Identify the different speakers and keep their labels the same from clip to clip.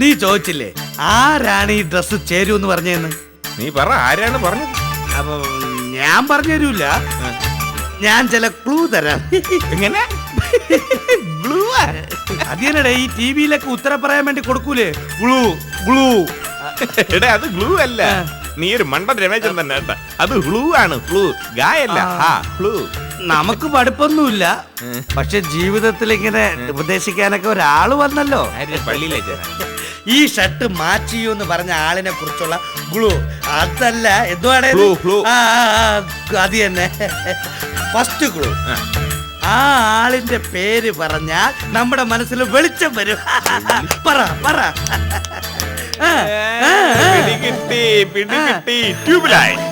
Speaker 1: നീ ചോദിച്ചില്ലേ ആരാണ് ഈ ഡ്രസ് ചേരൂന്ന് പറഞ്ഞതെന്ന്
Speaker 2: നീ പറ ആരാണ് പറഞ്ഞത്?
Speaker 1: അപ്പൊ ഞാൻ പറഞ്ഞുതരൂല. ഞാൻ ചില ക്ലൂ തരാം.
Speaker 2: എങ്ങനെ?
Speaker 1: ഗ്ലൂ അതിനടെ ഈ ടി വിയിലൊക്കെ ഉത്തരം പറയാൻ വേണ്ടി കൊടുക്കൂലേ? ഗ്ലൂ ഗ്ലൂ
Speaker 2: എടാ അത് ഗ്ലൂ അല്ല. നീ ഒരു മണ്ടൻ രമേശൻ തന്നെ കേട്ടാ. അത് ഫ്ലൂ ആണ് ഫ്ലൂ ഗായല്ല. ആ. ഫ്ലൂ
Speaker 1: നമുക്ക് പഠിപ്പൊന്നുമില്ല. പക്ഷെ ജീവിതത്തിൽ ഇങ്ങനെ ഉപദേശിക്കാനൊക്കെ ഒരാൾ വന്നല്ലോ.
Speaker 2: പള്ളിയിലെ ചേരാ
Speaker 1: ഈ ഷർട്ട് ചെയ്യൂ എന്ന് പറഞ്ഞ ആളിനെ കുറിച്ചുള്ള ഗ്ലൂ അതല്ല എന്തുവാണ്. അത് തന്നെ. ഫസ്റ്റ് ഗ്ലൂ ആ. ആളിന്റെ പേര് പറഞ്ഞാൽ നമ്മുടെ മനസ്സിൽ വെളിച്ചം വരും. പറ പറ. കിട്ടി
Speaker 2: പിടികിട്ടി പിടികിട്ടി. ട്യൂബ്ലൈറ്റ്.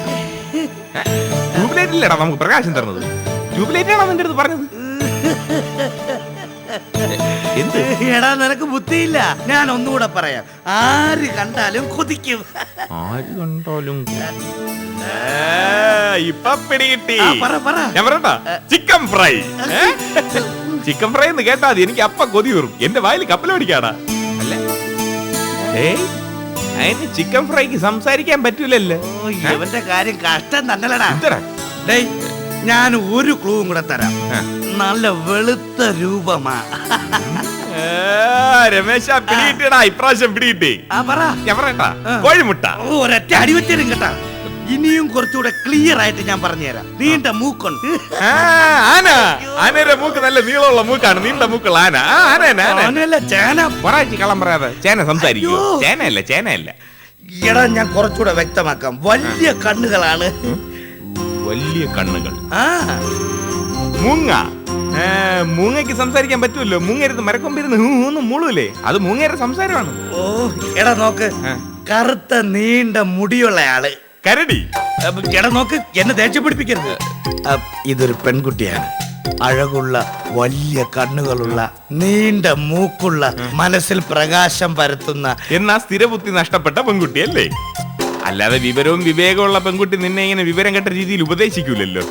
Speaker 2: ട്യൂബ്ലൈറ്റ് ഇല്ലടാ നമുക്ക് പ്രകാശം തരുന്നത്. ട്യൂബ്ലൈറ്റ് ആണോ എന്റെ അടുത്ത് പറഞ്ഞത്? എന്ത്?
Speaker 1: എടാ നിനക്ക് ബുദ്ധിയില്ല. ഞാൻ ഒന്നുകൂടെ പറയാം. ആര് കണ്ടാലും കൊതിക്കും.
Speaker 2: ആര് കണ്ടാലും ഇപ്പൊ പിടികിട്ടി.
Speaker 1: കിട്ടി
Speaker 2: ഞാൻ പറയട്ടാ. Chicken fry. ചിക്കൻ ഫ്രൈ എന്ന് കേട്ടാ എനിക്ക് അപ്പ കൊതി വരും എന്റെ വായിൽ കപ്പൽ പിടിക്കാടാ. അല്ല? ഏയ്. അതിന് ചിക്കൻ ഫ്രൈക്ക് സംസാരിക്കാൻ പറ്റൂലല്ലോ.
Speaker 1: ഓ, ഇവന്റെ കാര്യം കഷ്ടം തന്നലടാ ഡേയ് ഞാൻ ഒരു ക്ലൂവും കൂടെ തരാം.
Speaker 2: ആ.
Speaker 1: നല്ല വെളുത്ത രൂപമാ.
Speaker 2: ഏ, രമേശ പിടികിട്ടിയടാ ഇപ്രാവശ്യം പിടിയിട്ടേ.
Speaker 1: ആ പറ.
Speaker 2: ഞാൻ പറയട്ടാ
Speaker 1: ആ.
Speaker 2: കോഴിമുട്ട.
Speaker 1: ഓ, ഒരൊറ്റ അടിവെച്ചരും കേട്ടാ. ഇനിയും കുറച്ചുകൂടെ ക്ലിയർ ആയിട്ട് ഞാൻ പറഞ്ഞുതരാം. നീണ്ട മൂക്കുണ്ട്.
Speaker 2: ആ, ആന. ആനയുടെ മൂക്ക് നല്ല നീളമുള്ള മൂക്കാണ്. നീണ്ട മൂക്കുള്ള ആന. ആ, ആന തന്നെ, ആന. തന്നെ.
Speaker 1: ചേന.
Speaker 2: ഒരാഴ്ച കള്ളം പറയാതെ ചേന സംസാരിക്കൂ.
Speaker 1: അയ്യോ.
Speaker 2: ചേനയല്ല ചേനയല്ല.
Speaker 1: എടാ ഞാൻ കുറച്ചുകൂടെ വ്യക്തമാക്കാം. വലിയ കണ്ണുകളാണ്.
Speaker 2: വലിയ കണ്ണുകൾ.
Speaker 1: ആ.
Speaker 2: മൂങ്ങ. ഏ, മൂങ്ങയ്ക്ക് സംസാരിക്കാൻ പറ്റുമല്ലോ മുങ്ങരുത് മരക്കൊമ്പിരുന്ന് ഹൂ ഹൂന്ന് മൂളൂലേ. അത് മൂങ്ങയുടെ സംസാരമാണ്.
Speaker 1: ഓ എടാ നോക്ക്.
Speaker 2: ആ.
Speaker 1: കറുത്ത നീണ്ട മുടിയുള്ള ആൾ.
Speaker 2: കരടി.
Speaker 1: എടാ നോക്ക് എന്നെ ദേഷ്യം പിടിപ്പിക്കരുത് അപ്പ് ഇതൊരു പെൺകുട്ടിയാണ്. അഴകുള്ള വലിയ കണ്ണുകളുള്ള നീണ്ട മൂക്കുള്ള മനസ്സിൽ പ്രകാശം പരത്തുന്ന.
Speaker 2: എന്നാ സ്ഥിരബുദ്ധി നഷ്ടപ്പെട്ട പെൺകുട്ടി അല്ലേ അല്ലാതെ വിവരവും വിവേകമുള്ള പെൺകുട്ടി നിന്നെ ഇങ്ങനെ വിവരം കെട്ട രീതിയിൽ ഉപദേശിക്കൂലല്ലോ.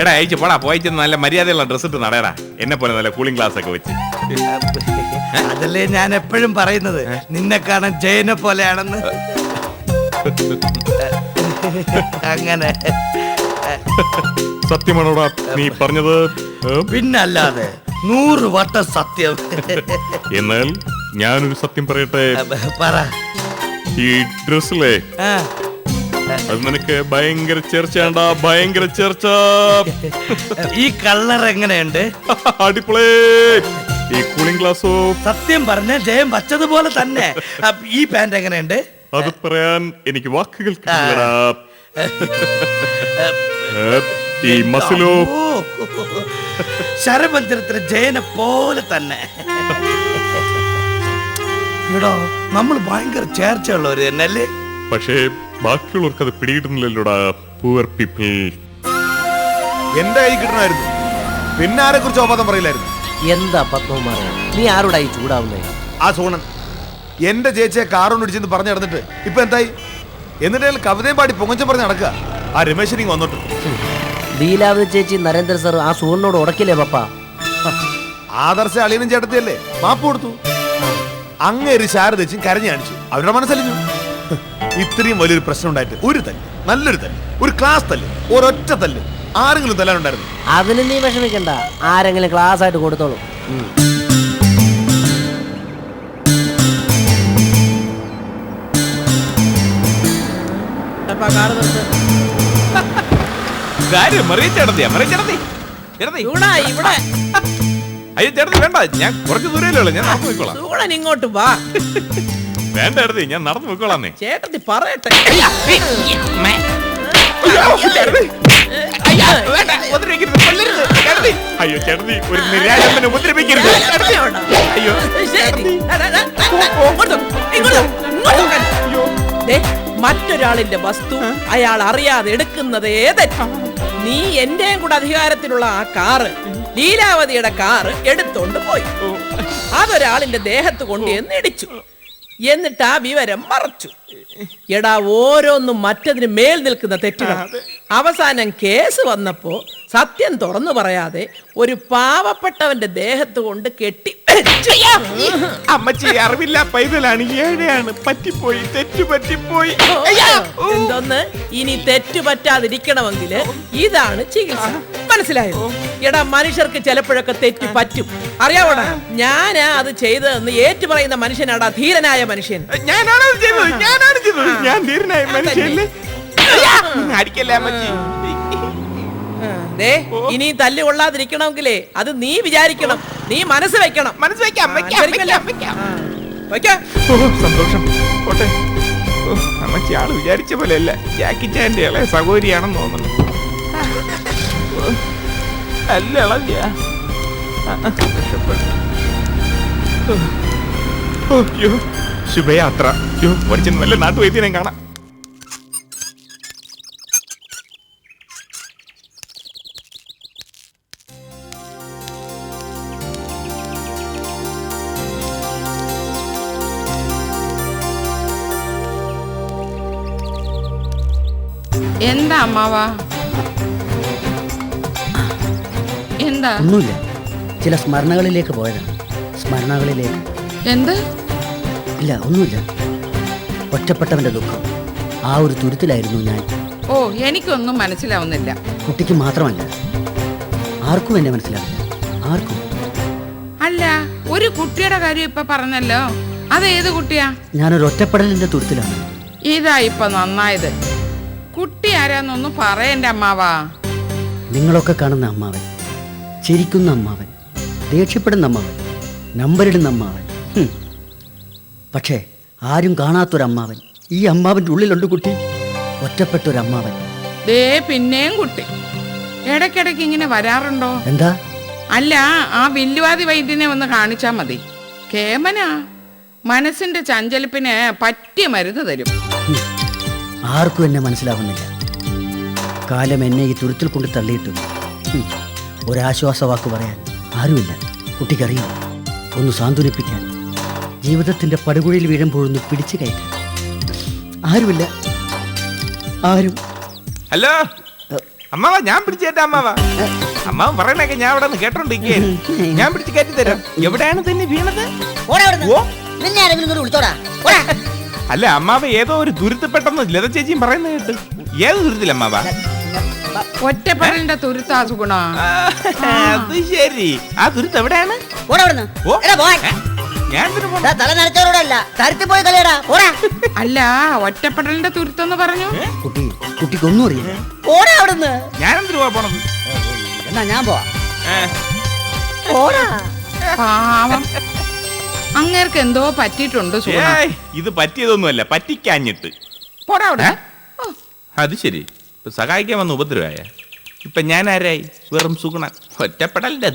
Speaker 2: എടാ അയച്ചു പോടാ പോയിച്ച് നല്ല മര്യാദയുള്ള ഡ്രസ് ഇട്ട് നടയടാ എന്നെ പോലെ നല്ല കൂളിംഗ് ഗ്ലാസ് ഒക്കെ വെച്ച്.
Speaker 1: അതല്ലേ ഞാൻ എപ്പോഴും പറയുന്നത്. നിന്നെ കാണാൻ ജയനെ പോലെയാണെന്ന്. അങ്ങനെ.
Speaker 2: സത്യമാണോടാ നീ പറഞ്ഞത്
Speaker 1: പിന്നല്ലാതെ നൂറ് വട്ടം സത്യം.
Speaker 2: എന്നാൽ ഞാനൊരു സത്യം പറയട്ടെ?
Speaker 1: പറ.
Speaker 2: ഈ ഡ്രസ്സിലെ അത് നിനക്ക് ഭയങ്കര ചേർച്ചയാണ്ടാ ഭയങ്കര ചേർച്ച.
Speaker 1: ഈ കളർ എങ്ങനെയുണ്ട്?
Speaker 2: അടിപൊളി. ഈ കൂളിംഗ് ഗ്ലാസ്സോ
Speaker 1: സത്യം പറഞ്ഞ ജയം വച്ചതുപോലെ തന്നെ. ഈ പാന്റ് എങ്ങനെയുണ്ട്?
Speaker 2: അത് പറയാൻ എനിക്ക് വാക്കുകൾ കിട്ടില്ലടാ ഈ മസിലോ.
Speaker 1: ശരമന്ദിരത്തിലെ ജയനെ പോലെ തന്നെ. ഇടോ നമ്മൾ ഭയങ്കര ചേർച്ചയുള്ളവർ തന്നെ അല്ലേ
Speaker 2: പക്ഷേ ബാക്കിയുള്ളവർക്ക് അത് പിടികിട്ടുന്നില്ലല്ലോടാ പൂവർ പീപ്പിൾ
Speaker 3: എന്റെ കൈ കിട്ടണമായിരുന്നു. പിന്നെ ആരെ കുറിച്ച് അബദ്ധം പറയില്ലായിരുന്നു?
Speaker 4: എന്താ പത്മകുമാറേ നീ ആരോടായി ചൂടാവുന്നേ?
Speaker 3: ആ സോണൻ. എന്റെ ചേച്ചിയെ കാറൊന്നും ഇടിച്ചെന്ന് പറഞ്ഞു നടന്നിട്ട് ഇപ്പൊ എന്തായി? എന്നിട്ട് കവിതയും പാടി പൊങ്ങച്ചം പറഞ്ഞ് നടക്കുക. ആ രമേശൻ ഇങ്ങ് വന്നോട്ട്.
Speaker 4: ലീലാവതി ചേച്ചി നരേന്ദ്ര സർ ആ സുഹൃനോട് ഉടക്കില്ലേ പപ്പ?
Speaker 3: ആദർശ അളിയനും ചേട്ടത്തിയല്ലേ? മാപ്പ് കൊടുത്തു. അങ്ങേര് ശാരദച്ചും കരഞ്ഞു കാണിച്ചു. അവരുടെ മനസ്സലിഞ്ഞു. ഇത്രയും വലിയൊരു പ്രശ്നം ഉണ്ടായിട്ട് ഒരു തല്ല് നല്ലൊരു തല്ല് ഒരു ക്ലാസ് തല്ല് ഒരൊറ്റ തല്ല് ആരെങ്കിലും തല്ലാനുണ്ടായിരുന്നു?
Speaker 4: അതിന് നീ വിഷമിക്കണ്ട. ആരെങ്കിലും ക്ലാസ് ആയിട്ട് കൊടുത്തോളൂ
Speaker 2: കാര്യം മറിയ ചേട്ടത്തിയാ മറിയ ചേട്ടത്തി. ചേട്ടത്തി.
Speaker 5: ഇവിടെ.
Speaker 2: അയ്യോ ചേട്ടത്തി വേണ്ട. ഞാൻ കുറച്ച് ദൂരമല്ലേ ഞാൻ നടന്നു പോയിക്കോളാം.
Speaker 5: സൂളൻ ഇങ്ങോട്ട് വാ.
Speaker 2: വേണ്ട ചേട്ടത്തി. ഞാൻ നടന്നു പോയിക്കോളാം
Speaker 5: ചേട്ടത്തി പറയട്ടെ.
Speaker 2: അയ്യോ, ചേട്ടത്തി. ഒരു നിരാശനെ ഉപദ്രവിക്കരുത്. അയ്യോ
Speaker 5: മറ്റൊരാളിന്റെ വസ്തു അയാൾ അറിയാതെ എടുക്കുന്നത് ഏതെറ്റാ നീ എന്റെയും കൂടെ അധികാരത്തിലുള്ള ആ കാറ് ലീലാവതിയുടെ കാറ് എടുത്തോണ്ട് പോയി. അതൊരാളിന്റെ ദേഹത്ത് കൊണ്ട് എന്ന് ഇടിച്ചു. എന്നിട്ട് ആ വിവരം മറച്ചു. എടാ ഓരോന്നും മറ്റതിന് മേൽ നിൽക്കുന്ന തെറ്റുകൾ. അവസാനം കേസ് വന്നപ്പോ സത്യം തുറന്നു പറയാതെ ഒരു പാവപ്പെട്ടവന്റെ ദേഹത്ത് കൊണ്ട് കെട്ടി
Speaker 2: അമ്മച്ചി അറിവില്ല പൈതലാണ്. ഏഴയാണ്. പറ്റിപ്പോയി തെറ്റു പറ്റിപ്പോയി
Speaker 5: എന്തോന്ന്? ഇനി തെറ്റു പറ്റാതിരിക്കണമെങ്കിൽ ഇതാണ് ചികിത്സ. മനസ്സിലായോ? എടാ മനുഷ്യർക്ക് ചിലപ്പോഴൊക്കെ തെറ്റു പറ്റും. അറിയാവോടാ? ഞാനാ അത് ചെയ്തതെന്ന് ഏറ്റു പറയുന്ന മനുഷ്യനാടാ ധീരനായ മനുഷ്യൻ.
Speaker 2: ഞാനാണ് ഞാനാണ് ഞാൻ ധീരനായ മനുഷ്യല്ലേ അടിക്കല്ലേ അമ്മച്ചി?
Speaker 5: ദേ ഇനി തല്ല് കൊള്ളാതിരിക്കണമെങ്കിലേ അത് നീ വിചാരിക്കണം. നീ മനസ്സ് വെക്കണം.
Speaker 2: മനസ്സ് വെക്കാം വെക്കാം? വെക്കാം വെക്കാം.
Speaker 5: വെക്കാം.
Speaker 2: ഓ സന്തോഷം. പോട്ടെ. ഓ, അമ്മച്ചി ആൾ വിചാരിച്ച പോലെ അല്ല ജാക്കി ചാന്റെ ഇളയ സഹോദരിയാണെന്ന് തോന്നുന്നു. ഓ, അല്ല ഇളവിയ ശുഭയാത്ര. അയ്യോ പഠിച്ച നല്ല നാട്ടുവൈദ്യനെ കാണാം.
Speaker 6: എന്താ അമ്മാവാ? എന്താ?
Speaker 4: ഒന്നുമില്ല. ചില സ്മരണകളിലേക്ക് പോയതാണ് സ്മരണകളിലേക്ക്.
Speaker 6: എന്ത്?
Speaker 4: ഇല്ല ഒന്നുമില്ല. ഒറ്റപ്പെട്ടവന്റെ ദുഃഖം. ആ ഒരു തുരുത്തിലായിരുന്നു ഞാൻ.
Speaker 6: ഓ എനിക്കൊന്നും മനസ്സിലാവുന്നില്ല.
Speaker 4: കുട്ടിക്ക് മാത്രമല്ല. ആർക്കും എന്നെ മനസ്സിലാവില്ല. ആർക്കും?
Speaker 6: അല്ല ഒരു കുട്ടിയുടെ കാര്യം ഇപ്പൊ പറഞ്ഞല്ലോ. അത് ഏത് കുട്ടിയാ?
Speaker 4: ഞാനൊരു ഒറ്റപ്പെടലിന്റെ തുരുത്തിലാണ്.
Speaker 6: ഇതാ ഇപ്പൊ നന്നായത്. കുട്ടി ആരാന്നൊന്നും പറയണ്ട അമ്മാവാ.
Speaker 4: നിങ്ങളൊക്കെ കാണുന്ന അമ്മാവൻ ചിരിക്കുന്ന അമ്മാവൻ ദേഷ്യപ്പെടുന്ന അമ്മാവൻ നമ്പരിടുന്ന അമ്മാവൻ ഹും. പക്ഷേ ആരും കാണാത്തൊരമ്മാവൻ ഈ അമ്മാവന്റെ ഉള്ളിലുണ്ട് കുട്ടി. ഒറ്റപ്പെട്ടൊരമ്മാവൻ.
Speaker 6: ദേ പിന്നെയും കുട്ടി. ഇടയ്ക്കിടയ്ക്ക് ഇങ്ങനെ വരാറുണ്ടോ?
Speaker 4: എന്താ?
Speaker 6: അല്ല ആ വില്ലുവാതി വൈദ്യനെ ഒന്ന് കാണിച്ചാ മതി. കേമനാ. മനസ്സിന്റെ ചഞ്ചലിപ്പിന് പറ്റിയ മരുന്ന് തരും.
Speaker 4: ഹും. ആർക്കും എന്നെ മനസ്സിലാവുന്നില്ല. കാലം എന്നെ ഈ തുരുത്തിൽ കൊണ്ട് തള്ളിയിട്ടു ഒരാശ്വാസ വാക്ക് പറയാൻ ആരുമില്ല. കുട്ടിക്കറിയില്ല ഒന്ന് സാന്ത്വനിപ്പിക്കാൻ. ജീവിതത്തിന്റെ പടുകുഴിയിൽ വീഴുമ്പോഴൊന്ന് പിടിച്ചു കയറ്റാൻ. ആരുമില്ല. ആരും.
Speaker 2: ഹലോ? അമ്മാവ ഞാൻ പിടിച്ചേറ്റാ അമ്മാവ. അമ്മാവൻ പറയണൊക്കെ ഞാൻ അവിടെ നിന്ന് കേട്ടോണ്ടിരിക്കുകയായിരുന്നു ഞാൻ പിടിച്ച് കയറ്റി തരാം. എവിടെയാണ് തന്നെ വീണത്? ഓ.
Speaker 4: നിന്നെ ആരെങ്കിലും കൂടി വിളിച്ചോടാ. ഓടാ.
Speaker 2: അല്ല അമ്മാവ ഏതോ ഒരു ദുരിതപ്പെട്ടെന്ന് ലത ചേച്ചിയും പറയുന്ന കേട്ട്. ഏത് ദുരിതത്തിൽ അമ്മാവ?
Speaker 6: ഒറ്റപ്പെടലിന്റെ തുരുത്താ സുഗുണ.
Speaker 2: ആ, അത് ശരി. ആ ദുരിതം എവിടെയാണ്. ഓ ഞാൻ എന്തിനു പോണം?
Speaker 4: ദാ തല നനച്ചവരോടല്ല തരത്തിൽ പോയി കളിയടാ. പോടാ.
Speaker 6: അല്ല ഒറ്റപ്പെടലിന്റെ തുരുത്തെന്ന് പറഞ്ഞു?
Speaker 4: കുട്ടി കുട്ടിക്ക് ഒന്നും അറിയില്ല. ഓടാ അവിടുന്ന്.
Speaker 2: ഞാൻ എന്തിനു പോവാ പോണത്?
Speaker 4: എന്നാ ഞാൻ പോവാ.
Speaker 2: ഏ,
Speaker 4: ഓടാ
Speaker 6: പാവം. അങ്ങേർക്ക് എന്തോ പറ്റിയിട്ടുണ്ട് സുഗുണ.
Speaker 2: ഏയ്, ഇത് പറ്റിയതൊന്നുമല്ല പറ്റിക്കാഞ്ഞിട്ട്.
Speaker 6: പോടാ അവിടെ.
Speaker 2: ഏ? അത് ശരി. ഇപ്പൊ സഹായിക്കാൻ വന്ന ഉപദ്രവായ ഇപ്പൊ ഞാൻ ആരായി? വെറും സുഗുണ. ഒറ്റപ്പെടലിന്റെ